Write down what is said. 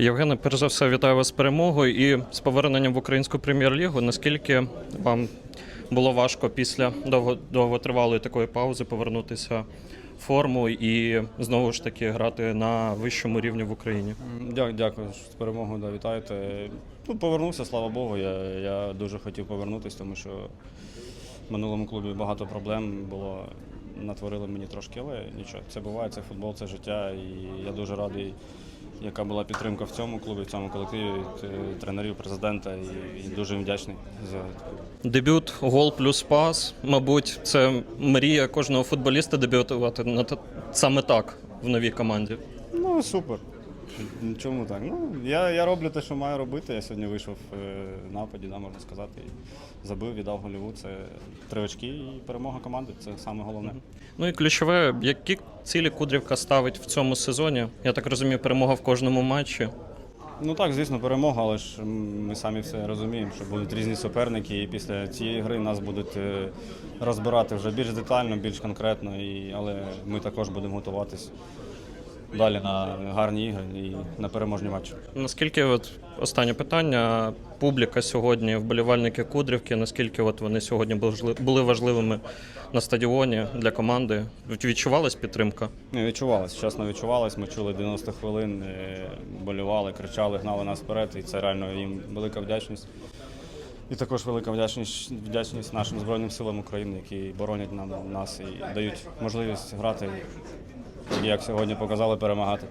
Євгене, перш за все, вітаю вас з перемогою і з поверненням в українську прем'єр-лігу. Наскільки вам було важко після довго, довготривалої такої паузи повернутися в форму і знову ж таки грати на вищому рівні в Україні? Дякую, дякую з перемогою, да, вітаєте. Ну, повернувся, слава Богу. Я, я дуже хотів повернутися, тому що в минулому клубі багато проблем було. Натворили мені трошки, але нічого. Це буває, це футбол, це життя. І я дуже радий, яка була підтримка в цьому клубі, в цьому колективі, від, е, тренерів, президента. І, і дуже їм вдячний за Дебют, гол плюс пас. Мабуть, це мрія кожного футболіста дебютувати на саме так в новій команді. Ну, супер. Чому так? Ну, я, я роблю те, що маю робити. Я сьогодні вийшов е, в нападі, да, можна сказати. І забив, віддав гольову. Це три очки і перемога команди. Це саме головне. Ну і ключове, які цілі Кудрівка ставить в цьому сезоні? Я так розумію, перемога в кожному матчі. Ну так, звісно, перемога, але ж ми самі все розуміємо, що будуть різні суперники, і після цієї гри нас будуть е, розбирати вже більш детально, більш конкретно. І, але ми також будемо готуватись далі на гарні ігри і на переможні матчі. Наскільки от останнє питання, публіка сьогодні, вболівальники Кудрівки, наскільки от вони сьогодні були- важливими на стадіоні для команди? Відчувалась підтримка? Не відчувалось, чесно відчувалось. Ми чули 90 хвилин, е, болювали, кричали, гнали нас вперед, і це реально їм велика вдячність. І також велика вдячність, вдячність нашим Збройним силам України, які боронять нам нас і дають можливість грати, як сьогодні показали, перемагати.